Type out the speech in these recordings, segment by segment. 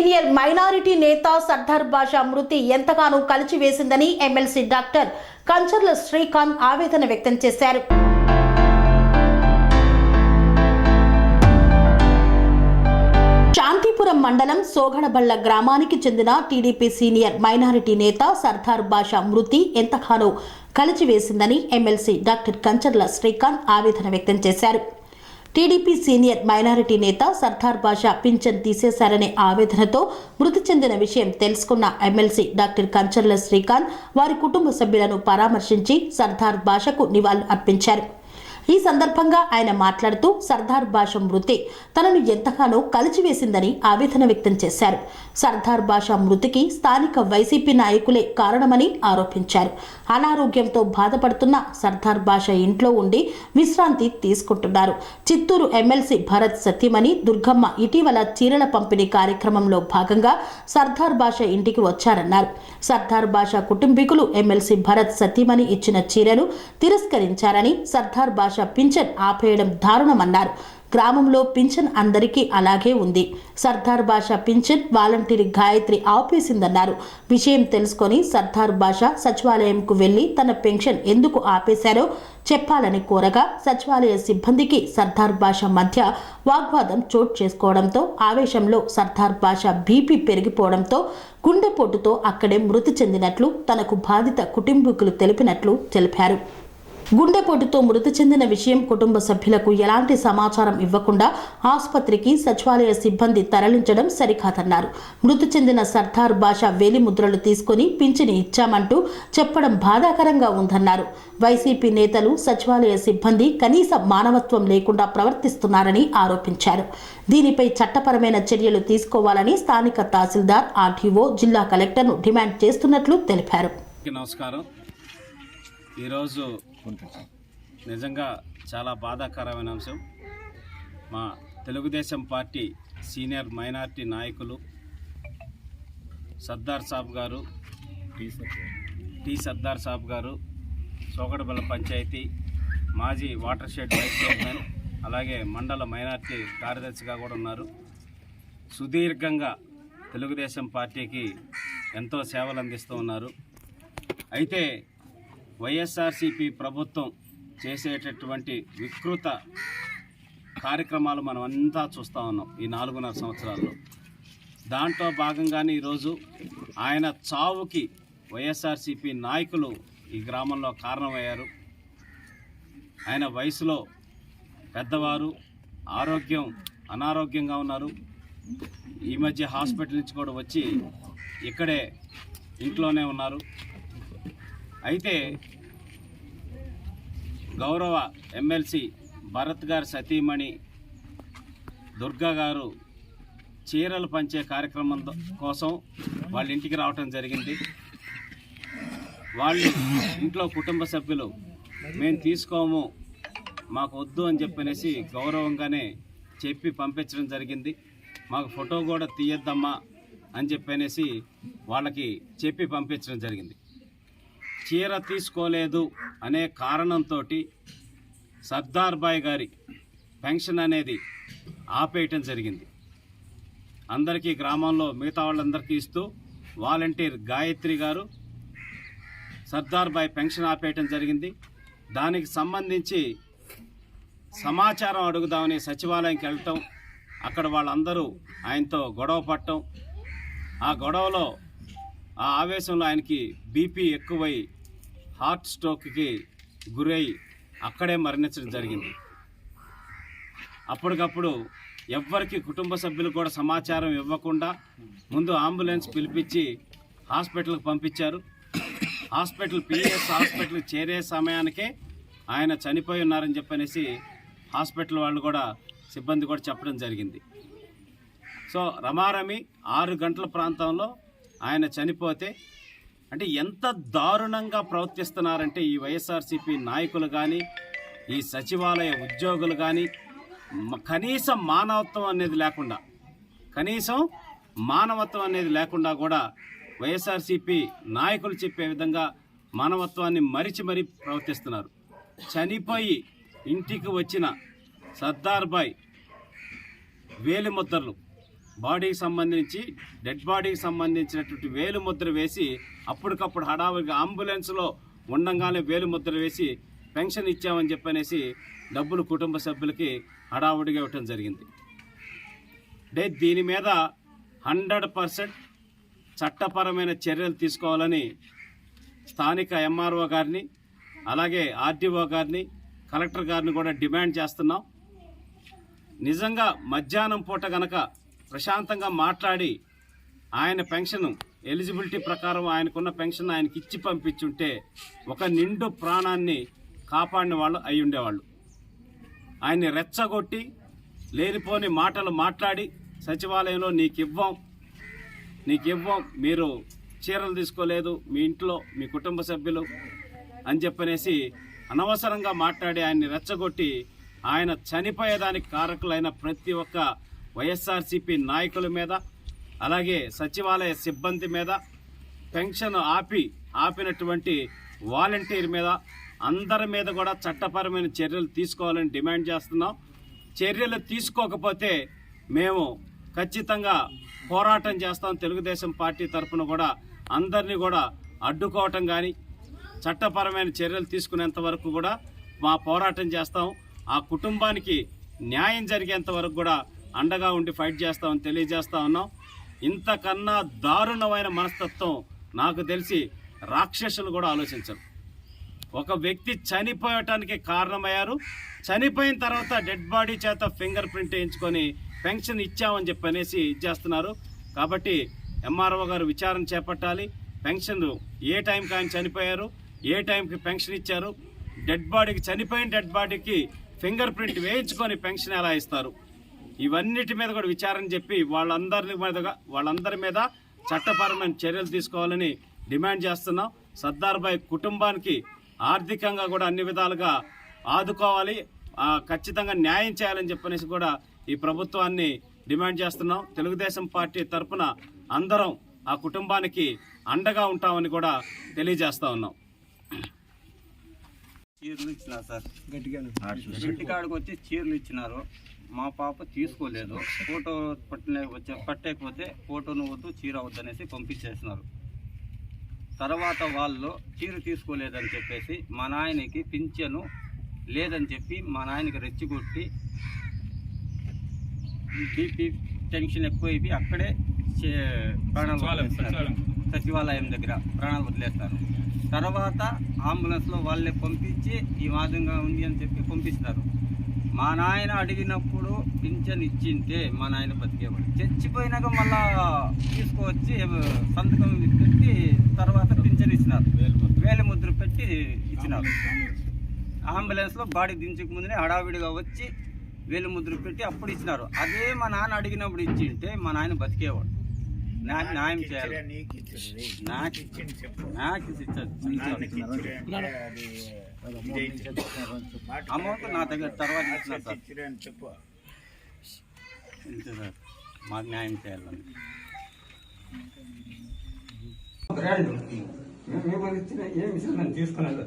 Senior minority నేత సర్దార్ బాషా మృతి ఎంతగానో కలిచివేసిందని ఎమ్మెల్సీ డాక్టర్ కంచర్ల శ్రీకాంత్ ఆవేదన వ్యక్తం చేశారు. శాంతిపురం మండలం సోగడబళ్ళ గ్రామానికి చెందిన టీడీపీ సీనియర్ మైనారిటీ నేత సర్దార్ బాషా మృతి ఎంతగానో కలిచివేసిందని ఎమ్మెల్సీ డాక్టర్ కంచర్ల శ్రీకాంత్ ఆవేదన వ్యక్తం చేశారు. టీడీపీ సీనియర్ మైనారిటీ నేత సర్దార్ బాషా పింఛన్ తీసేశారనే ఆవేదనతో మృతి చెందిన విషయం తెలుసుకున్న ఎమ్మెల్సీ డాక్టర్ కంచర్ల శ్రీకాంత్ వారి కుటుంబ సభ్యులను పరామర్శించి సర్దార్ బాషకు నివాళులు అర్పించారు ఈ సందర్భంగా ఆయన మాట్లాడుతూ సర్దార్ బాషా మృతి తనను ఎంతగానో కలిచివేసిందని ఆవేదన వ్యక్తం చేశారు. సర్దార్ బాషా మృతికి స్థానిక వైసీపీ నాయకులే కారణమని ఆరోపించారు. అనారోగ్యంతో బాధపడుతున్న సర్దార్ బాషా ఇంట్లో ఉండి విశ్రాంతి తీసుకుంటున్నారు. చిత్తూరు ఎమ్మెల్సీ భరత్ సత్యమణి దుర్గమ్మ ఇటీవల చీరల పంపిణీ కార్యక్రమంలో భాగంగా సర్దార్ బాషా ఇంటికి వచ్చారన్నారు. సర్దార్ బాషా కుటుంబీకులు ఎమ్మెల్సీ భరత్ సత్యమణి ఇచ్చిన చీరను తిరస్కరించారని సర్దార్ బాషా పింఛన్ ఆపేయడం దారుణమన్నారు. గ్రామంలో పింఛన్ అందరికీ అలాగే ఉంది. సర్దార్ బాషా పింఛన్ వాలంటీర్ గాయత్రి ఆపేసిందన్నారు. విషయం తెలుసుకొని సర్దార్ బాషా సచివాలయంకు వెళ్ళి తన పెన్షన్ ఎందుకు ఆపేశారో చెప్పాలని కోరగా సచివాలయ సిబ్బందికి సర్దార్ బాషా మధ్య వాగ్వాదం చోటు చేసుకోవడంతో ఆవేశంలో సర్దార్ బాషా బీపీ పెరిగిపోవడంతో గుండెపోటుతో అక్కడే మృతి చెందినట్లు తనకు బాధిత కుటుంబీకులు తెలిపినట్లు తెలిపారు. గుండెపోటుతో మృతి చెందిన విషయం కుటుంబ సభ్యులకు ఎలాంటి సమాచారం ఇవ్వకుండా ఆసుపత్రికి సచివాలయ సిబ్బంది తరలించడం సరికాదన్నారు. మృతి చెందిన సర్దార్ బాషా వేలి ముద్రలు తీసుకుని పింఛని ఇచ్చామంటూ చెప్పడం బాధాకరంగా ఉందన్నారు. వైసీపీ నేతలు సచివాలయ సిబ్బంది కనీస మానవత్వం లేకుండా ప్రవర్తిస్తున్నారని ఆరోపించారు. దీనిపై చట్టపరమైన చర్యలు తీసుకోవాలని స్థానిక తహసీల్దార్ ఆర్టీఓ జిల్లా కలెక్టర్ను డిమాండ్ చేస్తున్నట్లు తెలిపారు. నమస్కారం. ఈరోజు నిజంగా చాలా బాధాకరమైన అంశం. మా తెలుగుదేశం పార్టీ సీనియర్ మైనార్టీ నాయకులు సర్దార్ సాబ్ గారు టి సర్దార్ సాబ్ గారు సోగడబల్ల పంచాయతీ మాజీ వాటర్ షెడ్ వైస్ చైర్మన్ అలాగే మండల మైనార్టీ కార్యదర్శిగా కూడా ఉన్నారు. సుదీర్ఘంగా తెలుగుదేశం పార్టీకి ఎంతో సేవలు అందిస్తూ ఉన్నారు. అయితే వైఎస్ఆర్సిపి ప్రభుత్వం చేసేటటువంటి వికృత కార్యక్రమాలు మనం అంతా చూస్తూ ఉన్నాం ఈ నాలుగున్నర సంవత్సరాల్లో. దాంట్లో భాగంగానే ఈరోజు ఆయన చావుకి వైఎస్ఆర్సిపి నాయకులు ఈ గ్రామంలో కారణమయ్యారు. ఆయన వయసులో పెద్దవారు ఆరోగ్యం అనారోగ్యంగా ఉన్నారు. ఈ మధ్య హాస్పిటల్ నుంచి కూడా వచ్చి ఇక్కడే ఇంట్లోనే ఉన్నారు. అయితే గౌరవ ఎమ్మెల్సీ భరత్ గారు సతీమణి దుర్గా గారు చీరలు పంచే కార్యక్రమం కోసం వాళ్ళ ఇంటికి రావటం జరిగింది. వాళ్ళు ఇంట్లో కుటుంబ సభ్యులు మేము తీసుకోము మాకు వద్దు అని చెప్పనేసి గౌరవంగానే చెప్పి పంపించడం జరిగింది. మాకు ఫోటో కూడా తీయొద్దమ్మా అని చెప్పనేసి వాళ్ళకి చెప్పి పంపించడం జరిగింది. చీర తీసుకోలేదు అనే కారణంతో సర్దార్ బాయ్ గారి పెన్షన్ అనేది ఆపేయటం జరిగింది. అందరికీ గ్రామంలో మిగతా వాళ్ళందరికీ ఇస్తూ వాలంటీర్ గాయత్రి గారు సర్దార్ బాయ్ పెన్షన్ ఆపేయటం జరిగింది. దానికి సంబంధించి సమాచారం అడుగుదామని సచివాలయంకి వెళ్ళటం అక్కడ వాళ్ళందరూ ఆయనతో గొడవ పడటం ఆ గొడవలో ఆ ఆవేశంలో ఆయనకి బీపీ ఎక్కువై హార్ట్ స్ట్రోక్కి గురై అక్కడే మరణించడం జరిగింది. అప్పటికప్పుడు ఎవ్వరికి కుటుంబ సభ్యులు కూడా సమాచారం ఇవ్వకుండా ముందు అంబులెన్స్ పిలిపించి హాస్పిటల్కి పంపించారు. హాస్పిటల్ పిఎస్ హాస్పిటల్ చేరే సమయానికే ఆయన చనిపోయి ఉన్నారని చెప్పనేసి హాస్పిటల్ వాళ్ళు కూడా సిబ్బంది కూడా చెప్పడం జరిగింది. సో రమారమి ఆరు గంటల ప్రాంతంలో ఆయన చనిపోతే అంటే ఎంత దారుణంగా ప్రవర్తిస్తున్నారంటే ఈ వైఎస్ఆర్సీపీ నాయకులు కానీ ఈ సచివాలయ ఉద్యోగులు కానీ కనీసం మానవత్వం అనేది లేకుండా కనీసం మానవత్వం అనేది లేకుండా కూడా వైఎస్ఆర్సీపీ నాయకులు చెప్పే విధంగా మానవత్వాన్ని మరిచి మరీ ప్రవర్తిస్తున్నారు. చనిపోయి ఇంటికి వచ్చిన సర్దార్ బాయ్ వేలిముద్రలు బాడీకి సంబంధించి డెడ్ బాడీకి సంబంధించినటువంటి వేలు ముద్ర వేసి అప్పటికప్పుడు హడావుడిగా అంబులెన్స్లో ఉండంగానే వేలు ముద్ర వేసి పెన్షన్ ఇచ్చామని చెప్పనేసి డబ్బులు కుటుంబ సభ్యులకి హడావుడిగా ఇవ్వటం జరిగింది. అంటే దీని మీద హండ్రెడ్ పర్సెంట్ చట్టపరమైన చర్యలు తీసుకోవాలని స్థానిక ఎంఆర్ఓ గారిని అలాగే ఆర్డీఓ గారిని కలెక్టర్ గారిని కూడా డిమాండ్ చేస్తున్నాం. నిజంగా మధ్యాహ్నం పూట గనక ప్రశాంతంగా మాట్లాడి ఆయన పెన్షన్ ఎలిజిబిలిటీ ప్రకారం ఆయనకున్న పెన్షన్ ఆయనకి ఇచ్చి పంపించుంటే ఒక నిండు ప్రాణాన్ని కాపాడిన వాళ్ళు అయి ఉండేవాళ్ళు. ఆయన్ని రెచ్చగొట్టి లేనిపోని మాటలు మాట్లాడి సచివాలయంలో నీకు ఇవ్వం నీకు ఇవ్వం మీరు చీరలు తీసుకోలేదు మీ ఇంట్లో మీ కుటుంబ సభ్యులు అని చెప్పనేసి అనవసరంగా మాట్లాడి ఆయన్ని రెచ్చగొట్టి ఆయన చనిపోయేదానికి కారకులైన ప్రతి ఒక్క వైఎస్ఆర్సీపీ నాయకుల మీద అలాగే సచివాలయ సిబ్బంది మీద పెన్షన్ ఆపి ఆపినటువంటి వాలంటీర్ మీద అందరి మీద కూడా చట్టపరమైన చర్యలు తీసుకోవాలని డిమాండ్ చేస్తున్నాం. చర్యలు తీసుకోకపోతే మేము ఖచ్చితంగా పోరాటం చేస్తాం. తెలుగుదేశం పార్టీ తరఫున కూడా అందరినీ కూడా అడ్డుకోవటం కానీ చట్టపరమైన చర్యలు తీసుకునేంత వరకు కూడా మా పోరాటం చేస్తాం. ఆ కుటుంబానికి న్యాయం జరిగేంత వరకు కూడా అండగా ఉండి ఫైట్ చేస్తామని తెలియజేస్తా ఉన్నాం. ఇంతకన్నా దారుణమైన మనస్తత్వం నాకు తెలిసి రాక్షసులు కూడా ఆలోచించరు. ఒక వ్యక్తి చనిపోయటానికి కారణమయ్యారు. చనిపోయిన తర్వాత డెడ్ బాడీ చేత ఫింగర్ ప్రింట్ వేయించుకొని పెన్షన్ ఇచ్చామని చెప్పి అనేసి ఇచ్చేస్తున్నారు కాబట్టి ఎంఆర్ఓ గారు విచారణ చేపట్టాలి. పెన్షన్ ఏ టైంకి ఆయన చనిపోయారు? ఏ టైంకి పెన్షన్ ఇచ్చారు? డెడ్ బాడీకి చనిపోయిన డెడ్ బాడీకి ఫింగర్ ప్రింట్ వేయించుకొని పెన్షన్ ఎలా ఇస్తారు? ఇవన్నిటి మీద కూడా విచారణ చెప్పి వాళ్ళందరి మీద వాళ్ళందరి మీద చట్టపరమైన చర్యలు తీసుకోవాలని డిమాండ్ చేస్తున్నాం. సర్దార్ భాయ్ కుటుంబానికి ఆర్థికంగా కూడా అన్ని విధాలుగా ఆదుకోవాలి. ఖచ్చితంగా న్యాయం చేయాలని చెప్పనేసి కూడా ఈ ప్రభుత్వాన్ని డిమాండ్ చేస్తున్నాం. తెలుగుదేశం పార్టీ తరఫున అందరం ఆ కుటుంబానికి అండగా ఉంటామని కూడా తెలియజేస్తా ఉన్నాం. చీరలు ఇచ్చినారు సార్. ఇంటికాడికి వచ్చి చీరలు ఇచ్చినారు. మా పాప తీసుకోలేదు. ఫోటో పట్టలే వచ్చే పట్టేకపోతే ఫోటోను వద్దు చీర వద్దు అనేసి పంపించేసినారు. తర్వాత వాళ్ళు చీర తీసుకోలేదని చెప్పేసి మా నాయనకి పింఛను లేదని చెప్పి మా నాయనకి రెచ్చిగొట్టి బీపీ టెన్షన్ ఎక్కువైపోయి అక్కడే ప్రాణాలు సచివాలయం దగ్గర ప్రాణాలు వదిలేస్తారు. తర్వాత అంబులెన్స్లో వాళ్ళే పంపించి ఈ మాదిరిగా ఉంది అని చెప్పి పంపిస్తారు. మా నాయన అడిగినప్పుడు పింఛన్ ఇచ్చింటే మా నాయన బతికేవాడు. చచ్చిపోయినాక మళ్ళా తీసుకువచ్చి సంతకం పెట్టి తర్వాత పింఛన్ ఇచ్చినారు వేలి ముద్ర పెట్టి ఇచ్చినారు. అంబులెన్స్లో బాడీ దించక ముందునే హడావిడిగా వచ్చి వేలు ముద్ర పెట్టి అప్పుడు ఇచ్చినారు. అదే మా నాన్న అడిగినప్పుడు ఇచ్చింటే మా నాయన బతికేవాడు. నాకు న్యాయం చేయాలి. నాకు నాకు ఇచ్చారు అమౌంట్ నా దగ్గర తర్వాత ఇచ్చినారు సార్. ఇంతే సార్. మాకు న్యాయం చేయాలని మేము ఇచ్చిన ఏమి ఇచ్చినా నేను తీసుకునేది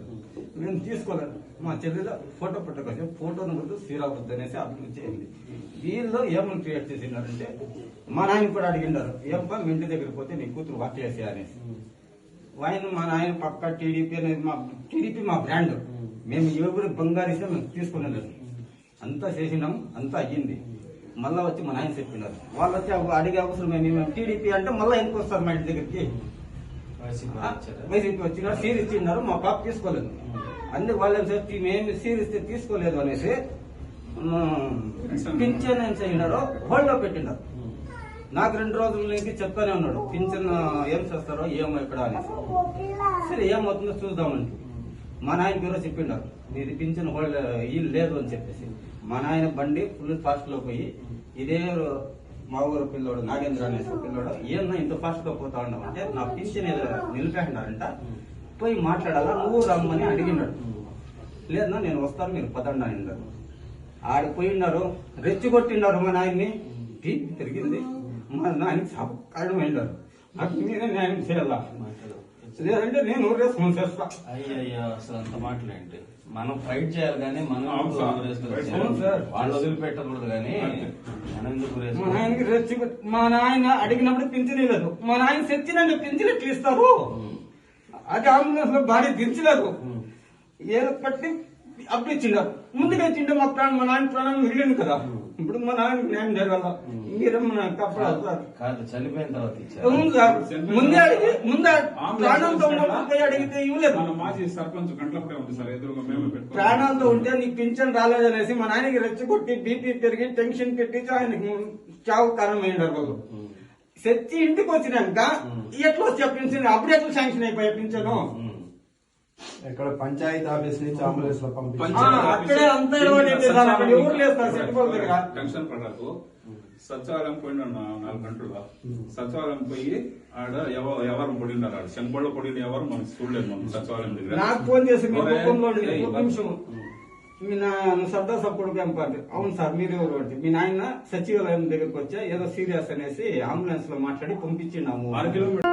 నేను తీసుకోలేదు మా చెల్లెలో ఫోటో పట్టుకొచ్చి ఫోటోను వద్దు సీరా అనేసి అభివృద్ధి చేయండి వీళ్ళు ఏమని క్రియేట్ చేసినారంటే మా నాయన కూడా అడిగినారు ఏం పని మీ ఇంటి దగ్గరికి పోతే నీ కూతురు వర్క్ చేసేయాలనేసి ఆయన మా నాయన పక్క టీడీపీ అనేది మా టీడీపీ మా బ్రాండ్ మేము ఎవరు బంగారు ఇస్తే మేము తీసుకునేది అంతా చేసినాం అంతా అయ్యింది. మళ్ళా వచ్చి మా నాయన చెప్పినారు. వాళ్ళు వచ్చి అడిగే అవసరం మేము టీడీపీ అంటే మళ్ళీ ఎందుకు వస్తారు మా ఇంటి దగ్గరికి వైసీపీ వచ్చినారు సీర్ ఇచ్చిన్నారు మా పాప తీసుకోలేదు. అందుకు వాళ్ళు ఏం సార్ మేము సీర్ ఇస్తే తీసుకోలేదు అనేసి పింఛన్ ఏం చేసినారు హోల్డ్లో పెట్టినారు. నాకు రెండు రోజుల నుంచి చెప్తానే ఉన్నాడు. పింఛన్ ఏం చేస్తారో ఏమో ఇక్కడ అనేసి సరే ఏమవుతుందో చూద్దామని మా నాయన పేరు చెప్పిండారు. ఇది పింఛన్ హోల్డ్ ఇల్లు లేదు అని చెప్పేసి. మా నాయన బండి ఫుల్ ఫాస్ట్లో పోయి ఇదే మా ఊరు పిల్లోడు నాగేంద్ర అనేసి పిల్లోడు ఏమన్నా ఇంత ఫాస్ట్గా పోతా ఉండవు అంటే నా పింఛన్ నిలిపేస్తున్నారంట. పోయి మాట్లాడాలా నువ్వు రమ్మని అడిగినాడు లేదన్నా నేను వస్తాను మీరు పదండి అని ఆడికి పోయినారు రెచ్చిగొట్టినారు మా నాయన్ని. తిరిగింది. మా నాయనకి కారణం అయినారు నాకు మీరే న్యాయం చేయాలా? లేదంటే నేను రెస్పాన్స్ చేస్తా. అయ్యయ్యో అసలు అంత మాటలేంటి మనం ఫైట్ చేయాలి కానీ మనం. వాళ్ళు వదిలిపెట్టకూడదు కానీ అంతే. మనం ఎందుకు మా ఊరేసుకొని నాయనకి రెచ్చి మా నాయన అడిగినప్పుడు పింఛన్ ఇవ్వలేదు మా నాయన చచ్చినాక పింఛన్ ఎట్లా ఇస్తారు అది అంబులెన్స్లో బాడీ దించలేదు ఏదో పట్టి అప్పుడు ఇచ్చిండారు. ముందుగా ఇచ్చిండే మా ప్రాణం మా నాయన ప్రాణం మిగిలింది కదా. ఇప్పుడు మా నాయన న్యాయం జరగాల. మీరేమన్నా తప్పలేదు సార్? కాదు చనిపోయిన తర్వాత ఇచ్చారు. అవును సార్. ముందే అడిగి ముందే ప్రాణంతో ఉన్నప్పుడు పోయి అడిగితే ఇవ్వలేదు. మన మాజీ సర్పంచ్ గంటలప్పుడే ఉంది సార్ ఎదురుగా మేమే పెట్టుకున్నాం. ప్రాణాలతో ఉంటే నీకు పింఛన్ రాలేదనేసి మా నాయనకి రెచ్చగొట్టి బీపీ పెరిగి టెన్షన్ పెట్టించి ఆయనకి చావు కారణం అయినారు వాళ్ళు సెచ్చి ఇంటికి వచ్చినాక ఎట్లా వచ్చే పింఛన్? అప్పుడు ఎట్లా శాంక్షన్ అయిపోయా పింఛను? ఇక్కడ పంచాయతీ ఆఫీస్ నుంచి అంబులెన్స్లో పంపించారు. టెన్షన్ పడకు. సచివాలయం పోయినా నాలుగు గంటలు సచివాలయం పోయి ఆడ ఎవ- ఎవరు పొడినారు ఆడ శంకొళ్ళ పొడిని ఎవరు మనకి చూడలేదు మనం సచివాలయం దగ్గర. నాకు ఫోన్ చేసి మీ నా సర్దా సప్పుడు పెంపాలి అవును సార్ మీరు ఎవరు మీ నాయన సచివాలయం దగ్గరకు వచ్చా ఏదో సీరియస్ అనేసి అంబులెన్స్లో మాట్లాడి పంపించినాము ఆరు కిలోమీటర్.